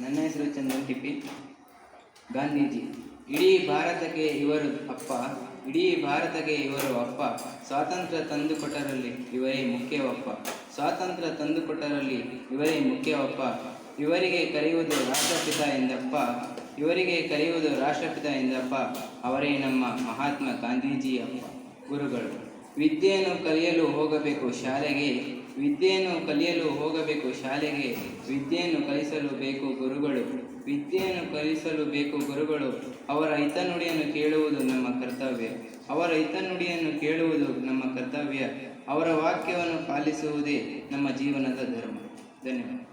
ನನ್ನ ಹೆಸರು ಚಂದನ್ ಟಿಪ್ಪಿ ಗಾಂಧೀಜಿ. ಇಡೀ ಭಾರತಕ್ಕೆ ಇವರು ಅಪ್ಪ, ಇಡೀ ಭಾರತಕ್ಕೆ ಇವರು ಅಪ್ಪ. ಸ್ವಾತಂತ್ರ್ಯ ತಂದುಕೊಟ್ಟರಲ್ಲಿ ಇವರೇ ಮುಖ್ಯವಪ್ಪ ಸ್ವಾತಂತ್ರ್ಯ ತಂದುಕೊಟ್ಟರಲ್ಲಿ ಇವರೇ ಮುಖ್ಯವಪ್ಪ ಇವರಿಗೆ ಕರೆಯುವುದು ರಾಷ್ಟ್ರಪಿತ ಎಂದಪ್ಪ ಇವರಿಗೆ ಕರೆಯುವುದು ರಾಷ್ಟ್ರಪಿತ ಎಂದಪ್ಪ ಅವರೇ ನಮ್ಮ ಮಹಾತ್ಮ ಗಾಂಧೀಜಿಯಪ್ಪ. ಗುರುಗಳು, ವಿದ್ಯೆಯನ್ನು ಕಲಿಯಲು ಹೋಗಬೇಕು ಶಾಲೆಗೆ, ವಿದ್ಯೆಯನ್ನು ಕಲಿಯಲು ಹೋಗಬೇಕು ಶಾಲೆಗೆ, ವಿದ್ಯೆಯನ್ನು ಕಲಿಸಲು ಬೇಕು ಗುರುಗಳು, ವಿದ್ಯೆಯನ್ನು ಕಲಿಸಲು ಬೇಕು ಗುರುಗಳು. ಅವರ ಹಿತನುಡಿಯನ್ನು ಕೇಳುವುದು ನಮ್ಮ ಕರ್ತವ್ಯ, ಅವರ ಹಿತನುಡಿಯನ್ನು ಕೇಳುವುದು ನಮ್ಮ ಕರ್ತವ್ಯ, ಅವರ ವಾಕ್ಯವನ್ನು ಪಾಲಿಸುವುದೇ ನಮ್ಮ ಜೀವನದ ಧರ್ಮ. ಧನ್ಯವಾದ.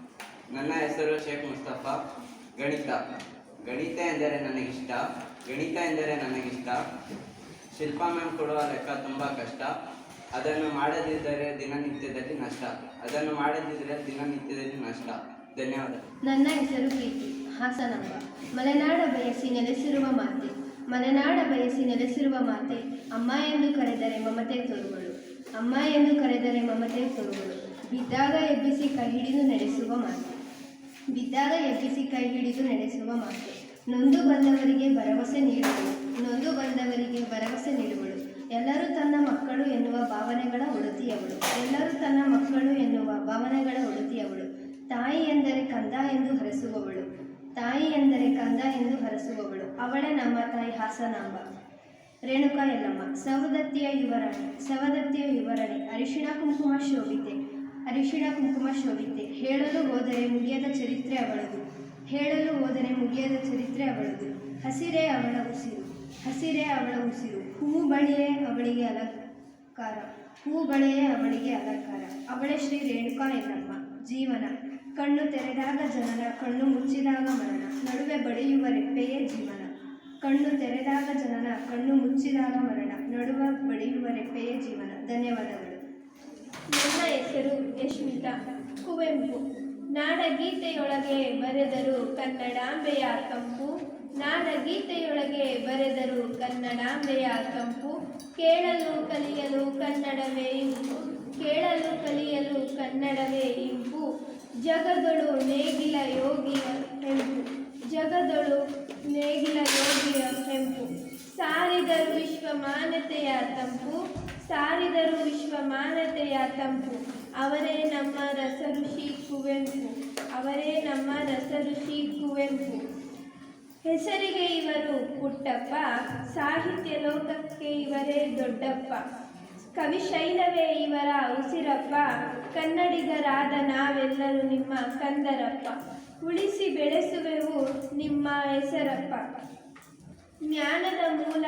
ನನ್ನ ಹೆಸರು ಶೇಖ್ ಮುಸ್ತಫಾ. ಗಣಿತ. ಗಣಿತ ಎಂದರೆ ನನಗಿಷ್ಟ. ಗಣಿತ ಎಂದರೆ ನನಗಿಷ್ಟ. ಶಿಲ್ಪ ಮ್ಯಾಮ್ ಕೊಡುವ ಲೆಕ್ಕ ತುಂಬ ಕಷ್ಟ. ಅದನ್ನು ಮಾಡದಿದ್ದರೆ ದಿನನಿತ್ಯದಲ್ಲಿ ನಷ್ಟ. ಅದನ್ನು ಮಾಡದಿದ್ದರೆ ದಿನನಿತ್ಯದಲ್ಲಿ ನಷ್ಟ. ಧನ್ಯವಾದ. ನನ್ನ ಹೆಸರು ಪ್ರೀತಿ. ಹಾಸನಂಬ ಮಲೆನಾಡ ಬಯಸಿ ನೆಲೆಸಿರುವ ಮಾತೆ. ಮಲೆನಾಡ ಬಯಸಿ ನೆಲೆಸಿರುವ ಮಾತೆ. ಅಮ್ಮ ಎಂದು ಕರೆದರೆ ಮಮತೆ ತೋರುಗಳು ಅಮ್ಮ ಎಂದು ಕರೆದರೆ ಮಮತೆ ತೋರುಗಳು ಬಿದ್ದಾಗ ಎಬ್ಬಿಸಿ ಕೈ ಹಿಡಿದು ನಡೆಸುವ ಮಾತೆ. ಬಿದ್ದಾಗ ಎಬ್ಬಿಸಿ ಕೈ ಹಿಡಿದು ನಡೆಸುವ ಮಾತು. ನೊಂದು ಬಂದವರಿಗೆ ಭರವಸೆ ನೀಡುವಳು ನೊಂದು ಬಂದವರಿಗೆ ಭರವಸೆ ನೀಡುವಳು ಎಲ್ಲರೂ ತನ್ನ ಮಕ್ಕಳು ಎನ್ನುವ ಭಾವನೆಗಳ ಉಡುತಿಯವಳು ಎಲ್ಲರೂ ತನ್ನ ಮಕ್ಕಳು ಎನ್ನುವ ಭಾವನೆಗಳ ಉಡುತಿಯವಳು ತಾಯಿ ಎಂದರೆ ಕಂದ ಎಂದು ಹರಸುವವಳು. ತಾಯಿ ಎಂದರೆ ಕಂದ ಎಂದು ಹರಸುವವಳು. ಅವಳೇ ನಮ್ಮ ತಾಯಿ ಹಾಸನಾಂಬ. ರೇಣುಕಾ ಎಲ್ಲಮ್ಮ ಸವದತ್ತಿಯ ಯುವರಾಣಿ ಸವದತ್ತಿಯ ಯುವರಾಣಿ, ಅರಿಶಿಣ ಕುಂಕುಮ ಶೋಭಿತೆ. ಅರಿಶಿಣ ಕುಂಕುಮ ಶೋಭಿತೆ. ಹೇಳಲು ಹೋದರೆ ಮುಗಿಯದ ಚರಿತ್ರೆ ಅವಳದು. ಹೇಳಲು ಹೋದರೆ ಮುಗಿಯದ ಚರಿತ್ರೆ ಅವಳದು. ಹಸಿರೇ ಅವಳ ಉಸಿರು. ಹಸಿರೇ ಅವಳ ಉಸಿರು. ಹೂ ಬಳಿಯೇ ಅವಳಿಗೆ ಅಲಂಕಾರ. ಹೂ ಬಳಿಯೇ ಅವಳಿಗೆ ಅಲಂಕಾರ. ಅವಳೇ ಶ್ರೀ ರೇಣುಕಾ ಎನ್ನಮ್ಮ. ಜೀವನ. ಕಣ್ಣು ತೆರೆದಾಗ ಜನನ. ಕಣ್ಣು ಮುಚ್ಚಿದಾಗ ಮರಣ. ನಡುವೆ ಬಡಿಯುವ ರೆಪ್ಪೆಯೇ ಜೀವನ. ಕಣ್ಣು ತೆರೆದಾಗ ಜನನ. ಕಣ್ಣು ಮುಚ್ಚಿದಾಗ ಮರಣ. ನಡುವೆ ಬಡಿಯುವ ರೆಪ್ಪೆಯೇ ಜೀವನ. ಧನ್ಯವಾದಗಳು. ನನ್ನ ಹೆಸರು ಯಶ್ಮಿತಾ. ಕುವೆಂಪು. ನಾಡಗೀತೆಯೊಳಗೆ ಬರೆದರು ಕನ್ನಡಾಂಬೆಯ ಕಂಪು. ನಾಡಗೀತೆಯೊಳಗೆ ಬರೆದರು ಕನ್ನಡಾಂಬೆಯ ಕಂಪು. ಕೇಳಲು ಕಲಿಯಲು ಕನ್ನಡವೇ ಇಂಪು. ಕೇಳಲು ಕಲಿಯಲು ಕನ್ನಡವೇ ಇಂಪು. ಜಗದೊಳು ನೇಗಿಲ ಯೋಗಿಯ ಹೆಂಪು. ಜಗದೊಳು ನೇಗಿಲ ಯೋಗಿಯ ಹೆಂಪು. ಸಾರಿದರು ವಿಶ್ವಮಾನತೆಯ ತಂಪು. ಸಾರಿದರು ವಿಶ್ವ ಮಾನತೆಯ ತಂಪು. ಅವರೇ ನಮ್ಮ ರಸಋಷಿ ಕುವೆಂಪು. ಅವರೇ ನಮ್ಮ ರಸಋಷಿ ಕುವೆಂಪು. ಹೆಸರಿಗೆ ಇವರು ಪುಟ್ಟಪ್ಪ, ಸಾಹಿತ್ಯ ಲೋಕಕ್ಕೆ ಇವರೇ ದೊಡ್ಡಪ್ಪ. ಕವಿಶೈಲವೇ ಇವರ ಉಸಿರಪ್ಪ. ಕನ್ನಡಿಗರಾದ ನಾವೆಲ್ಲರೂ ನಿಮ್ಮ ಕಂದರಪ್ಪ. ಉಳಿಸಿ ಬೆಳೆಸುವೆವು ನಿಮ್ಮ ಹೆಸರಪ್ಪ. ಜ್ಞಾನದ ಮೂಲ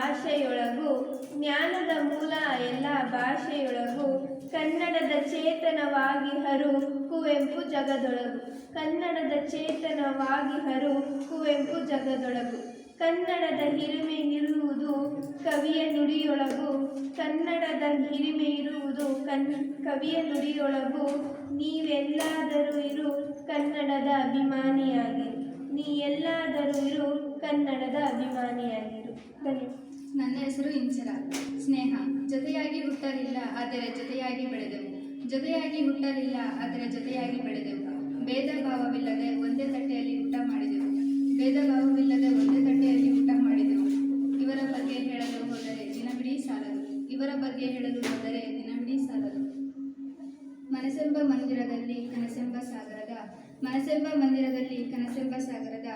ಭಾಷೆಯೊಳಗೂ, ಜ್ಞಾನದ ಮೂಲ ಎಲ್ಲ ಭಾಷೆಯೊಳಗು, ಕನ್ನಡದ ಚೇತನವಾಗಿ ಹರು ಕುವೆಂಪು ಜಗದೊಳಗು. ಕನ್ನಡದ ಚೇತನವಾಗಿ ಹರು ಕುವೆಂಪು ಜಗದೊಳಗು. ಕನ್ನಡದ ಹಿರಿಮೆ ಇರುವುದು ಕವಿಯ ನುಡಿಯೊಳಗು. ಕನ್ನಡದ ಹಿರಿಮೆ ಇರುವುದು ಕನ್, ಕವಿಯ ನುಡಿಯೊಳಗು. ನೀವೆಲ್ಲಾದರೂ ಇರು ಕನ್ನಡದ ಅಭಿಮಾನಿಯಾಗಿರು. ನೀ ಎಲ್ಲಾದರೂ ಇರು ಕನ್ನಡದ ಅಭಿಮಾನಿಯಾಗಿರು. ಧನ್ಯವಾದ. ನನ್ನ ಹೆಸರು ಇಂಚರ ಸ್ನೇಹ, ಜೊತೆಯಾಗಿ ಹುಟ್ಟಲಿಲ್ಲ, ಆದರೆ ಜೊತೆಯಾಗಿ ಬೆಳೆದೆವು. ಜೊತೆಯಾಗಿ ಹುಟ್ಟಲಿಲ್ಲ, ಆದರೆ ಜೊತೆಯಾಗಿ ಬೆಳೆದೆವು. ಭೇದ ಭಾವವಿಲ್ಲದೆ ಒಂದೇ ತಟ್ಟೆಯಲ್ಲಿ ಊಟ ಮಾಡಿದೆವು. ಭೇದ ಭಾವವಿಲ್ಲದೆ ಒಂದೇ ತಟ್ಟೆಯಲ್ಲಿ ಊಟ ಮಾಡಿದೆವು. ಇವರ ಬಗ್ಗೆ ಹೇಳಲು ಹೋದರೆ ದಿನವಿಡೀ ಸಾಲದು. ಇವರ ಬಗ್ಗೆ ಹೇಳಲು ಹೋದರೆ ದಿನವಿಡೀ ಸಾಲದು. ಮನಸೆಂಬ ಮಂದಿರದಲ್ಲಿ ಕನಸೆಂಬ ಸಾಗರದ, ಮನಸೆಂಬ ಮಂದಿರದಲ್ಲಿ ಕನಸೆಂಬ ಸಾಗರದ,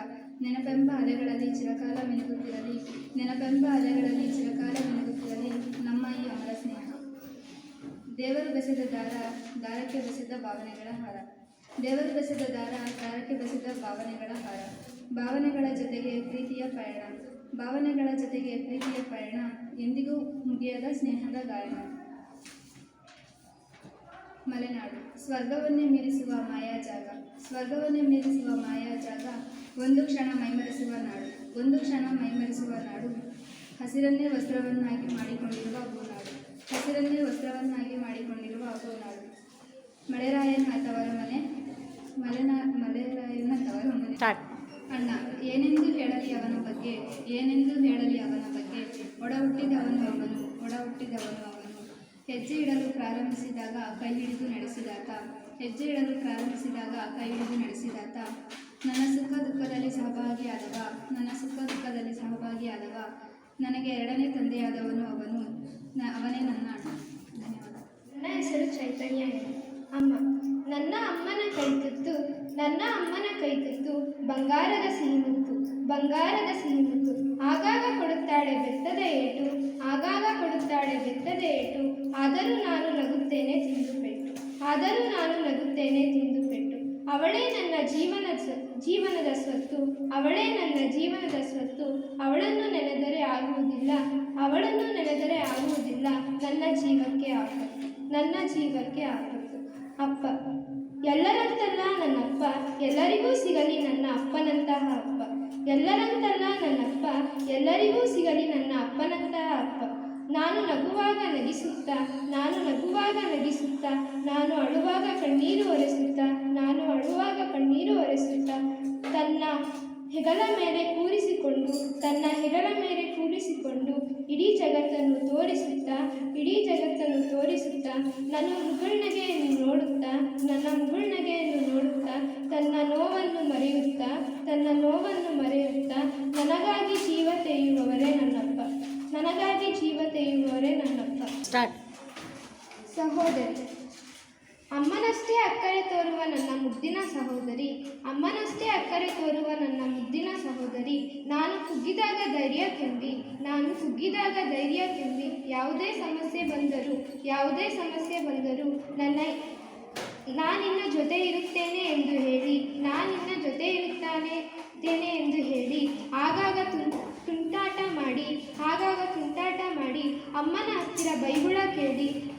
ನೆನಪೆಂಬ ಅಲೆಗಳಲ್ಲಿ ಚಿರಕಾಲ ಮಿನುಗುತ್ತಿರಲಿ ನೆನಪೆಂಬ ಅಲೆಗಳಲ್ಲಿ ಚಿರಕಾಲ ಮಿನುಗುತ್ತಿರಲಿ ನಮ್ಮ ಈ ಅಮರ ಸ್ನೇಹ ದೇವರು ಬೆಸೆದ ದಾರ, ದಾರಕ್ಕೆ ಬೆಸೆದ ಭಾವನೆಗಳ ಹಾರ. ದೇವರು ಬೆಸೆದ ದಾರ, ದಾರಕ್ಕೆ ಬೆಸೆದ ಭಾವನೆಗಳ ಹಾರ. ಭಾವನೆಗಳ ಜೊತೆಗೆ ಪ್ರೀತಿಯ ಪಯಣ. ಭಾವನೆಗಳ ಜೊತೆಗೆ ಪ್ರೀತಿಯ ಪಯಣ ಎಂದಿಗೂ ಮುಗಿಯದ ಸ್ನೇಹದ ಗಾಯನ. ಮಲೆನಾಡು. ಸ್ವರ್ಗವನ್ನೇ ಮೀರಿಸುವ ಮಾಯಾ ಜಾಗ. ಸ್ವರ್ಗವನ್ನೇ ಮೀರಿಸುವ ಮಾಯಾ ಜಾಗ. ಒಂದು ಕ್ಷಣ ಮೈಮರೆಸುವ ನಾಡು. ಒಂದು ಕ್ಷಣ ಮೈಮರೆಸುವ ನಾಡು. ಹಸಿರನ್ನೇ ವಸ್ತ್ರವನ್ನಾಗಿ ಮಾಡಿಕೊಂಡಿರುವ ಭೂನಾಡು. ಹಸಿರನ್ನೇ ವಸ್ತ್ರವನ್ನಾಗಿ ಮಾಡಿಕೊಂಡಿರುವ ಅಪೋನಾಳು ಮಳೆರಾಯನ ತವರ ಮನೆ ಮಲೆನಾ ಮಲೆರಾಯನ ತವರ ಮನೆ. ಅಣ್ಣ ಏನೆಂದು ಹೇಳಲಿ ಅವನ ಬಗ್ಗೆ ಏನೆಂದು ಹೇಳಲಿ ಅವನ ಬಗ್ಗೆ. ಒಡ ಹುಟ್ಟಿದವನು ಅವನು ಒಡ ಹುಟ್ಟಿದವನು ಅವನು. ಹೆಜ್ಜೆ ಇಡಲು ಪ್ರಾರಂಭಿಸಿದಾಗ ಕೈ ಹಿಡಿದು ನಡೆಸಿದಾತ. ಹೆಜ್ಜೆ ಇಡಲು ಪ್ರಾರಂಭಿಸಿದಾಗ ಕೈ ಹಿಡಿದು ನಡೆಸಿದಾತ. ನನ್ನ ಸುಖ ದುಃಖದಲ್ಲಿ ಸಹಭಾಗಿಯಾದವ ನನ್ನ ಸುಖ ದುಃಖದಲ್ಲಿ ಸಹಭಾಗಿಯಾದವ. ನನಗೆ ಎರಡನೇ ತಂದೆಯಾದವನು ಅವನು. ಅವನೇ ನನ್ನ ಅಣ್ಣ. ಧನ್ಯವಾದ. ನನ್ನ ಹೆಸರು ಚೈತನ್ಯ. ಅಮ್ಮ, ನನ್ನ ಅಮ್ಮನ ಕೈತಿದ್ದು ನನ್ನ ಅಮ್ಮನ ಕೈತಿದ್ದು ಬಂಗಾರದ ಸಿಹಿಮುತ್ತು ಬಂಗಾರದ ಸಿಹಿಮುತ್ತು ಆಗಾಗ ಕೊಡುತ್ತಾಳೆ ಬೆತ್ತದ ಏಟು, ಆಗಾಗ ಕೊಡುತ್ತಾಳೆ ಬೆತ್ತದ ಏಟು. ಆದರೂ ನಾನು ನಗುತ್ತೇನೆ ತಿಂದು ಪೆಟ್ಟು. ಆದರೂ ನಾನು ನಗುತ್ತೇನೆ ತಿಂದು ಪೆಟ್ಟು. ಅವಳೇ ನನ್ನ ಜೀವನ ಜೀವನದ ಸ್ವತ್ತು. ಅವಳೇ ನನ್ನ ಜೀವನದ ಸ್ವತ್ತು. ಅವಳನ್ನು ನೆನೆದರೆ ಆಗುವುದಿಲ್ಲ ಅವಳನ್ನು ನೆನೆದರೆ ಆಗುವುದಿಲ್ಲ ನನ್ನ ಜೀವಕ್ಕೆ ಆಪತ್ತು ನನ್ನ ಜೀವಕ್ಕೆ ಆಪತ್ತು ಅಪ್ಪ, ಎಲ್ಲರಂತಲ್ಲ ನನ್ನಪ್ಪ ಎಲ್ಲರಿಗೂ ಸಿಗಲಿ ನನ್ನ ಅಪ್ಪನಂತಹ ಅಪ್ಪ. ಎಲ್ಲರಂತಲ್ಲ ನನ್ನಪ್ಪ ಎಲ್ಲರಿಗೂ ಸಿಗಲಿ ನನ್ನ ಅಪ್ಪನಂತಹ ಅಪ್ಪ. ನಾನು ನಗುವಾಗ ನಗಿಸುತ್ತಾ, ನಾನು ನಗುವಾಗ ನಗಿಸುತ್ತಾ, ನಾನು ಅಳುವಾಗ ಕಣ್ಣೀರು ಒರೆಸುತ್ತಾ, ನಾನು ಅಳುವಾಗ ಕಣ್ಣೀರು ಒರೆಸುತ್ತಾ, ತನ್ನ ಹೆಗಲ ಮೇಲೆ ಕೂರಿಸಿಕೊಂಡು ತನ್ನ ಹೆಗಲ ಮೇಲೆ ಕೂರಿಸಿಕೊಂಡು ಇಡೀ ಜಗತ್ತನ್ನು ತೋರಿಸುತ್ತಾ ಇಡೀ ಜಗತ್ತನ್ನು ತೋರಿಸುತ್ತಾ ನನ್ನ ಮುಗುಳ್ನಗೆಯನ್ನು ನೋಡುತ್ತಾ ನನ್ನ ಮುಗುಳ್ನಗೆಯನ್ನು ನೋಡುತ್ತಾ ತನ್ನ ನೋವನ್ನು ಮರೆಯುತ್ತಾ ತನ್ನ ನೋವನ್ನು ಮರೆಯುತ್ತಾ ನನಗಾಗಿ ಜೀವ ತೆಗೆಯುವವರೇ ನನ್ನಪ್ಪ. ನನಗಾಗಿ ಜೀವ ತೆಗೆಯುವವರೇ ನನ್ನಪ್ಪ. ಸ್ಟಾರ್ಟ್ ಸಹೋದರಿ ಅಮ್ಮನಷ್ಟೇ ಅಕ್ಕರೆ ತೋರುವ ನನ್ನ ಮುದ್ದಿನ ಸಹೋದರಿ, ಅಮ್ಮನಷ್ಟೇ ಅಕ್ಕರೆ ತೋರುವ ನನ್ನ ಮುದ್ದಿನ ಸಹೋದರಿ, ನಾನು ಕುಗ್ಗಿದಾಗ ಧೈರ್ಯ ಕೆಂಬಿ ನಾನು ಕುಗ್ಗಿದಾಗ ಧೈರ್ಯ ಕೆಂಬಿ ಯಾವುದೇ ಸಮಸ್ಯೆ ಬಂದರೂ, ಯಾವುದೇ ಸಮಸ್ಯೆ ಬಂದರೂ ನನ್ನ ನಾನಿನ್ನ ಜೊತೆ ಇರುತ್ತೇನೆ ಎಂದು ಹೇಳಿ, ನಾನಿನ್ನ ಜೊತೆ ಇರುತ್ತಾನೆ ಎಂದು ಹೇಳಿ, ಆಗಾಗ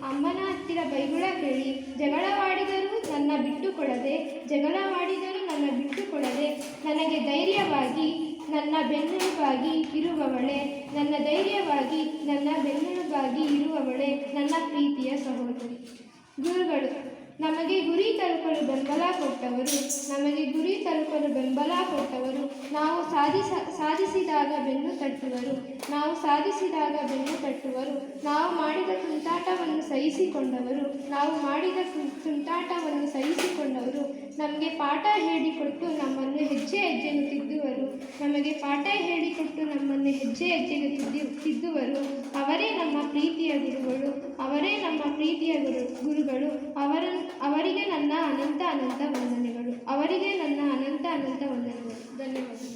ಅಮ್ಮನ ಹತ್ತಿರ ಬೈಗುಳ ಕೇಳಿ ಜಗಳವಾಡಿದರೂ ನನ್ನ ಬಿಟ್ಟುಕೊಡದೆ ಜಗಳವಾಡಿದರೂ ನನ್ನ ಬಿಟ್ಟುಕೊಡದೆ, ನನಗೆ ಧೈರ್ಯವಾಗಿ ನನ್ನ ಬೆನ್ನೆಲುಬಾಗಿ ಇರುವವಳೆ, ನನ್ನ ಧೈರ್ಯವಾಗಿ ನನ್ನ ಬೆನ್ನೆಲುಬಾಗಿ ಇರುವವಳೆ, ನನ್ನ ಪ್ರೀತಿಯ ಸಹೋದರಿ. ಗುರುಗಳು ನಮಗೆ ಗುರಿ ತಲುಪಲು ಬೆಂಬಲ ಕೊಟ್ಟವರು, ನಮಗೆ ಗುರಿ ತಲುಪಲು ಬೆಂಬಲ ಕೊಟ್ಟವರು, ನಾವು ಸಾಧಿಸ, ಸಾಧಿಸಿದಾಗ ಬೆನ್ನು ತಟ್ಟುವರು, ನಾವು ಸಾಧಿಸಿದಾಗ ಬೆನ್ನು ತಟ್ಟುವರು, ನಾವು ಮಾಡಿದ ತುಂಟಾಟವನ್ನು ಸಹಿಸಿಕೊಂಡವರು, ನಾವು ಮಾಡಿದ ತುಂಟಾಟವನ್ನು ಸಹಿಸಿಕೊಂಡವರು ನಮಗೆ ಪಾಠ ಹೇಳಿಕೊಟ್ಟು ನಮ್ಮನ್ನು ಹೆಜ್ಜೆ ಹೆಜ್ಜೆಗೆ ತಿದ್ದುವರು ನಮಗೆ ಪಾಠ ಹೇಳಿಕೊಟ್ಟು ನಮ್ಮನ್ನು ಹೆಜ್ಜೆ ಹೆಜ್ಜೆಗೆ ತಿದ್ದು ತಿದ್ದುವರು, ಅವರೇ ನಮ್ಮ ಪ್ರೀತಿಯ ಗುರುಗಳು, ಅವರೇ ನಮ್ಮ ಪ್ರೀತಿಯ ಗುರು, ಗುರುಗಳು, ಅವರ, ಅವರಿಗೆ ನನ್ನ ಅನಂತ ಅನಂತ ವಂದನೆಗಳು, ಅವರಿಗೆ ನನ್ನ ಅನಂತ ಅನಂತ ವಂದನೆಗಳು. ಧನ್ಯವಾದಗಳು.